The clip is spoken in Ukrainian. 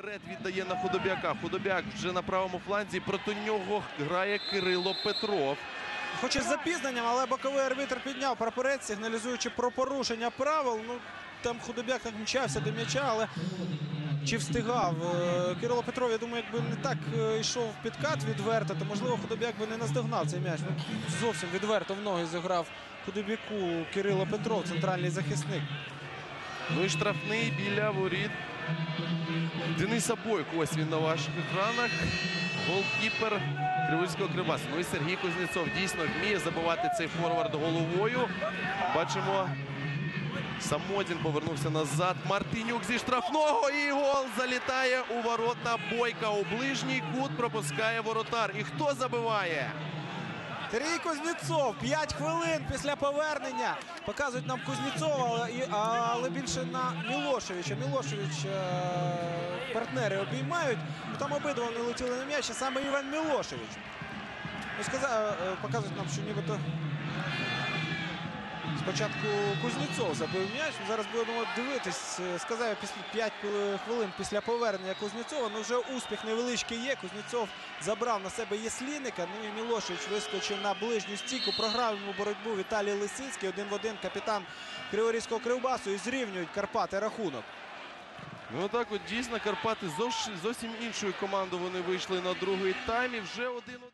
Вперед віддає на Худобяка. Худобяк вже на правому фланзі. Проти нього грає Кирило Петров. Хоч і з запізненням, але боковий арбітр підняв прапорець, сигналізуючи про порушення правил. Ну, там худобяк так мчався до м'яча, але чи встигав? Е, Кирило Петров, я думаю, якби не так е, йшов підкат відверто, то можливо худобяк би не наздогнав цей м'яч. Ну, зовсім відверто в ноги зіграв худобяку Кирило Петров, центральний захисник. Ну і штрафний біля воріт. Дениса Бойко. Ось він на ваших екранах. Голкіпер Кривицького Кривбасу. Ну і Сергій Кузнєцов дійсно вміє забивати цей форвард головою. Бачимо. Самодін повернувся назад. Мартинюк зі штрафного і гол залітає у ворота Бойка. У ближній кут пропускає воротар. І хто забиває? Сергій Кузнєцов, 5 хвилин після повернення. Показують нам Кузнєцова, але, більше на Мілошевича. Мілошевич е, партнери обіймають. Ну, Там обидва вони летіли на м'яч, а саме Іван Мілошевич. Ну, сказав, е, показують нам, що нібито спочатку Кузнєцов забив м'яч. Зараз будемо дивитись. Е, Сказав після 5 хвилин після повернення Кузнєцова. Ну вже успіх невеличкий є. Кузнєцов забрав на себе Єслінника. Ну і Мілошевич вискочив на ближню стійку. Програв йому боротьбу Віталій Лисицький. Один в один капітан Криворізького кривбасу і зрівнюють Карпати рахунок. Ну так от дійсно Карпати зовсім іншою командою вони вийшли на другий тайм. І вже один.